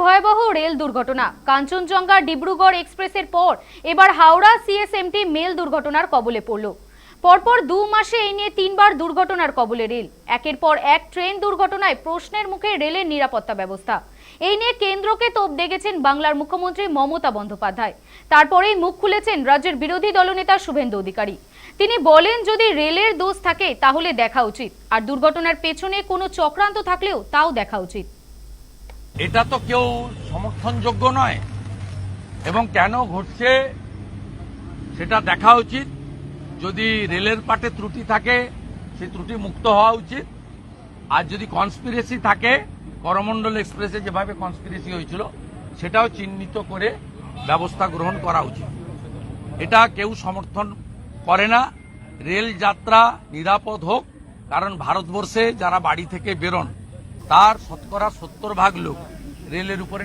ভয়াবহ রেল দুর্ঘটনা। কাঞ্চনজঙ্ঘা ডিব্রুগড় এক্সপ্রেসের পর এবার হাওড়া সিএসএমটি মেল দুর্ঘটনার কবলে পড়ল। পরপর দু মাসে এই নিয়ে তিনবার দুর্ঘটনার কবলে রেল। একের পর এক ট্রেন দুর্ঘটনায় প্রশ্নের মুখে রেলের নিরাপত্তা ব্যবস্থা। এই নিয়ে কেন্দ্রকে তোপ দেখেছেন বাংলার মুখ্যমন্ত্রী মমতা বন্দ্যোপাধ্যায়। তারপরেই মুখ খুলেছেন রাজ্যের বিরোধী দলনেতা শুভেন্দু অধিকারী। তিনি বলেন, যদি রেলের দোষ থাকে তাহলে দেখা উচিত। আর দুর্ঘটনার পেছনে কোনো চক্রান্ত থাকলেও তাও দেখা উচিত। এটা তো কেউ সমর্থনযোগ্য নয়। এবং কেন ঘটছে সেটা দেখা উচিত। যদি রেলের পাটে ত্রুটি থাকে সেই ত্রুটি মুক্ত হওয়া উচিত। আর যদি কনস্পিরেসি থাকে, করমণ্ডল এক্সপ্রেসে যেভাবে কনস্পিরেসি হয়েছিল, সেটাও চিহ্নিত করে ব্যবস্থা গ্রহণ করা উচিত। এটা কেউ সমর্থন করে না। রেল যাত্রা নিরাপদ হোক, কারণ ভারতবর্ষে যারা বাড়ি থেকে বেরোন, তার শতকরা সত্তর ভাগ লোক রেলের উপরে